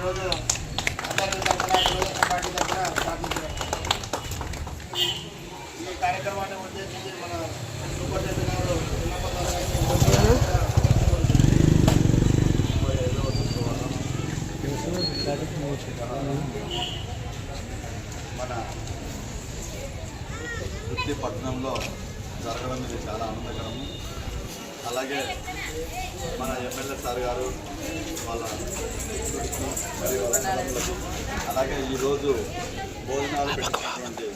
ఈరోజు అందరి తరఫున తెలుగుదేశం పార్టీ తరఫున స్థాపించారు ఈ కార్యక్రమాన్ని ఉద్దేశించి మన సూపరింటెండెంట్ గారు మన వృత్తి పట్టణంలో జరగడం ఇది చాలా ఆనందకరము. అలాగే మన ఎమ్మెల్యే సార్ గారు వాళ్ళ మరియు అలాగే ఈరోజు భోజనాలు పెట్టినటువంటి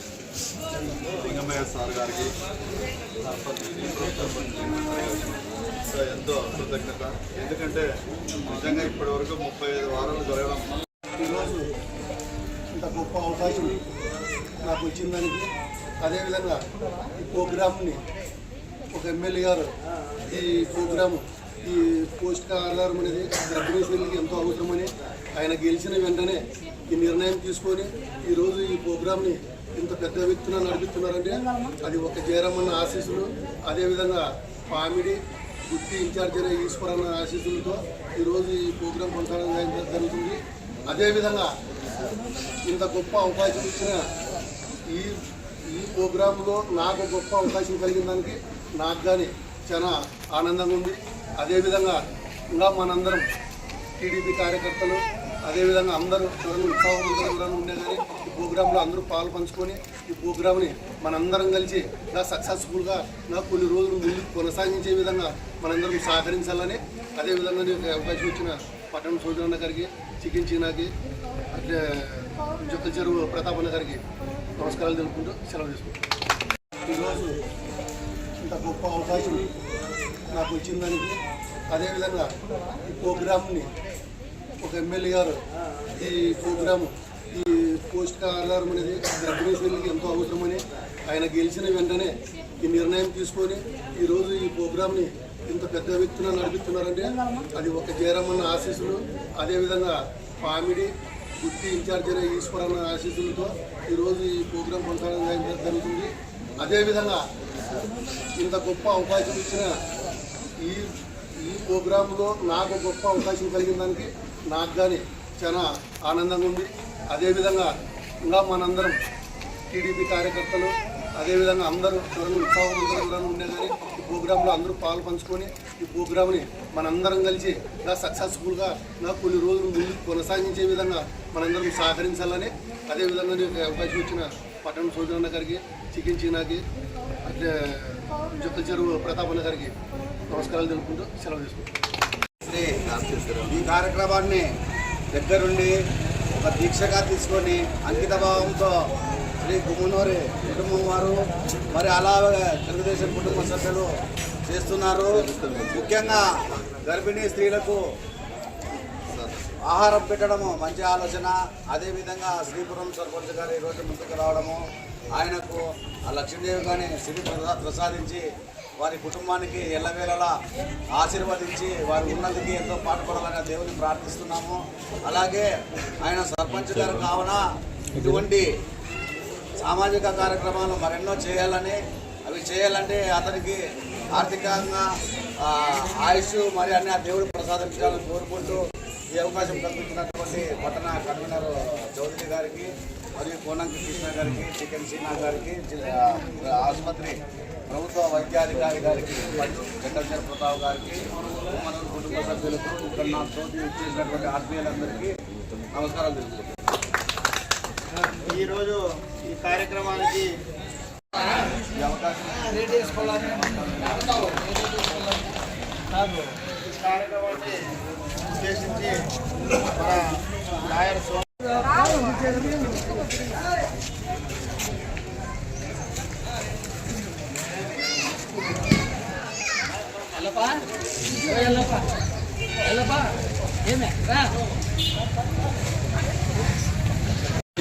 లింగమయ్య సార్ గారికి సో ఎంతో కృతజ్ఞత. ఎందుకంటే నిజంగా ఇప్పటి వరకు ముప్పై ఐదు వారాలు జరగడం ఈరోజు ఇంత గొప్ప అవకాశం నాకు వచ్చిందానికి అదేవిధంగా ఈ ప్రోగ్రామ్ని ఒక ఎమ్మెల్యే గారు ఈ ప్రోగ్రాము ఈ పోస్ట్ ఆధారం అనేది గర్భిణీ ఎంతో అవసరమని ఆయన గెలిచిన వెంటనే ఈ నిర్ణయం తీసుకొని ఈరోజు ఈ ప్రోగ్రామ్ని ఇంత పెద్ద వ్యక్తులు నడిపిస్తున్నారంటే అది ఒక జయరామన్న ఆశీస్సులు అదేవిధంగా పామిడి గుత్తి ఇన్ఛార్జ్ అయిన ఈశ్వరన్న ఆశీస్సులతో ఈరోజు ఈ ప్రోగ్రాం కొనసాగడం జరుగుతుంది. అదేవిధంగా ఇంత గొప్ప అవకాశం ఇచ్చిన ఈ ఈ ప్రోగ్రాంలో నాకు గొప్ప అవకాశం కలిగిన దానికి నాకు కానీ చాలా ఆనందంగా ఉంది. అదేవిధంగా ఇంకా మనందరం టీడీపీ కార్యకర్తలు అదేవిధంగా అందరూ ఎవరైనా ఉత్సాహవంతులు ఎవరైనా ఉండే కానీ ఈ ప్రోగ్రాంలో అందరూ పాలు పంచుకొని ఈ ప్రోగ్రామ్ని మనందరం కలిసి ఇలా సక్సెస్ఫుల్గా ఇలా కొన్ని రోజులు ముందు కొనసాగించే విధంగా మనందరం సహకరించాలని అదేవిధంగా నీకు అవకాశం ఇచ్చిన పట్టణ సోదరన్న గారికి చికెన్ చీనాకి అట్లే జొక్క చెరువు ప్రతాపన్న గారికి నమస్కారాలు తెలుపుకుంటూ సెలవు తీసుకుంటాం ఈరోజు ఇంత గొప్ప అవకాశం నాకు వచ్చిన దానికి అదేవిధంగా ఈ ప్రోగ్రామ్ని ఒక ఎమ్మెల్యే గారు ఈ ప్రోగ్రామ్ ఈ పోస్ట్ ఆధారం అనేది గర్భిణీశ్వరులకి ఎంతో అవసరమని ఆయన గెలిచిన వెంటనే ఈ నిర్ణయం తీసుకొని ఈరోజు ఈ ప్రోగ్రామ్ని ఇంత పెద్ద వ్యక్తులు నడిపిస్తున్నారంటే అది ఒక జయరామన్న ఆశీస్సులు అదేవిధంగా పామిడి గుత్తి ఇన్ఛార్జ్ అయిన ఈశ్వరన్న ఆశీస్సులతో ఈరోజు ఈ ప్రోగ్రాం కొనసాగడం జరుగుతుంది. అదేవిధంగా ఇంత గొప్ప అవకాశం ఇచ్చిన ఈ ఈ ప్రోగ్రాంలో నాకు గొప్ప అవకాశం కలిగిన దానికి నాకు కానీ చాలా ఆనందంగా ఉంది. అదేవిధంగా ఇంకా మనందరం టీడీపీ కార్యకర్తలు అదేవిధంగా అందరూ ఎవరైనా ఉత్సాహవంతులు ఉండే కానీ ఈ ప్రోగ్రాంలో అందరూ పాలు పంచుకొని ఈ ప్రోగ్రామ్ని మనందరం కలిసి ఇలా సక్సెస్ఫుల్గా ఇలా కొన్ని రోజులు ముందుకు కొనసాగించే విధంగా మనందరం సహకరించాలని అదేవిధంగా నీకు అవకాశం ఇచ్చిన పట్టణం సోదరన్న గారికి చికెన్ చీనాకి అట్లే జొక్క చెరువు ప్రతాపన్న గారికి నమస్కారాలు తెలుపుకుంటూ సెలవు తీసుకుంటాం ఈ కార్యక్రమాన్ని దగ్గరుండి ఒక దీక్షగా తీసుకొని అంకిత భావంతో శ్రీ గుమ్మనూరి కుటుంబం వారు మరి అలాగే తెలుగుదేశం కుటుంబ సభ్యులు చేస్తున్నారు. ముఖ్యంగా గర్భిణీ స్త్రీలకు ఆహారం పెట్టడము మంచి ఆలోచన. అదేవిధంగా శ్రీపురం సర్పంచ్ గారు ఈరోజు ముందుకు రావడము. ఆయనకు ఆ లక్ష్మీదేవి గారిని శ్రీ ప్రసాదించి వారి కుటుంబానికి ఎల్లవేళలా ఆశీర్వదించి వారి ఉన్నతికి ఎంతో పాటుపడాలని దేవుని ప్రార్థిస్తున్నాము. అలాగే ఆయన సర్పంచ్ గారు కావున ఇటువంటి సామాజిక కార్యక్రమాలు మరెన్నో చేయాలని అవి చేయాలంటే అతనికి ఆర్థికంగా ఆయుష్ మరి అన్ని ఆ దేవుడు ప్రసాదించాలని కోరుకుంటూ ఈ అవకాశం కల్పించినటువంటి పట్టణ కన్వీనర్ చౌదరి గారికి మరియు కోనంకి కృష్ణ గారికి చికెన్ సీనా గారికి ఆసుపత్రి ప్రభుత్వ వైద్యాధికారి గారికి చంద్రశేఖర్ ప్రతాప్ గారికి మన కుటుంబ సభ్యులకు ఇక్కడ నా తోటి ఇచ్చేసినటువంటి ఆత్మీయులందరికీ నమస్కారాలు తెలుపుతున్నాను ఈరోజు ఈ కార్యక్రమానికి ఈ అవకాశం ఈ కార్యక్రమాన్ని ఉద్దేశించి మన లాయర్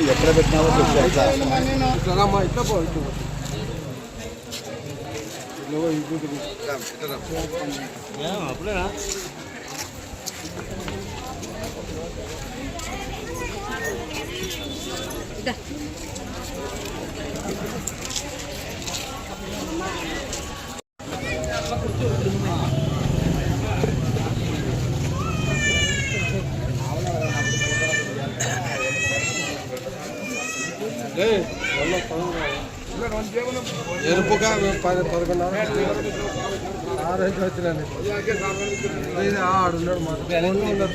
ఎక్కడ పెట్టినావో చెప్పారు ఇట్లా పోవచ్చు అప్పుడేనా? ఎరుపుగా పదకొండు ఆరోజు వచ్చినాను ఆడున్నాడు మాకు ఉన్నాడు